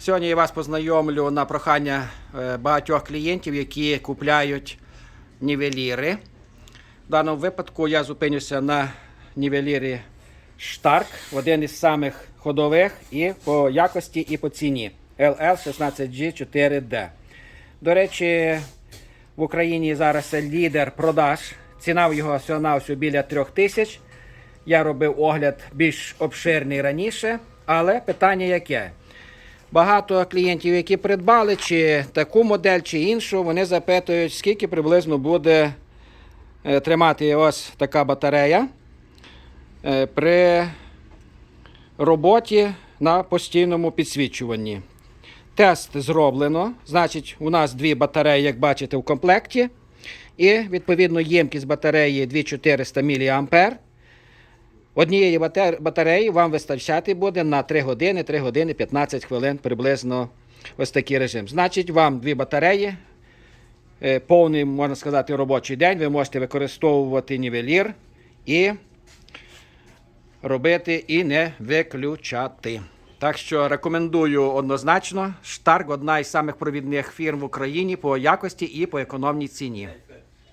Сьогодні я вас познайомлю на прохання е, багатьох клієнтів, які купляють нівеліри. В даному випадку я зупинюся на нівелірі Штарк, один із самих ходових і по якості, і по ціні LL16G4D. До речі, в Україні зараз лідер продаж. Ціна в його всього біля 3000 тисяч. Я робив огляд більш обширний раніше, але питання яке? Багато клієнтів, які придбали чи таку модель, чи іншу, вони запитують, скільки приблизно буде е, тримати ось така батарея е, при роботі на постійному підсвічуванні. Тест зроблено. Значить, у нас дві батареї, як бачите, в комплекті. І відповідно ємкість батареї 2400 мА. Однієї батареї вам вистачати буде на 3 години, 3 години 15 хвилин приблизно ось такий режим. Значить, вам дві батареї, е, повний, можна сказати, робочий день. Ви можете використовувати нівелір і робити і не виключати. Так що рекомендую однозначно. Штарк одна із самих провідних фірм в Україні по якості і по економній ціні.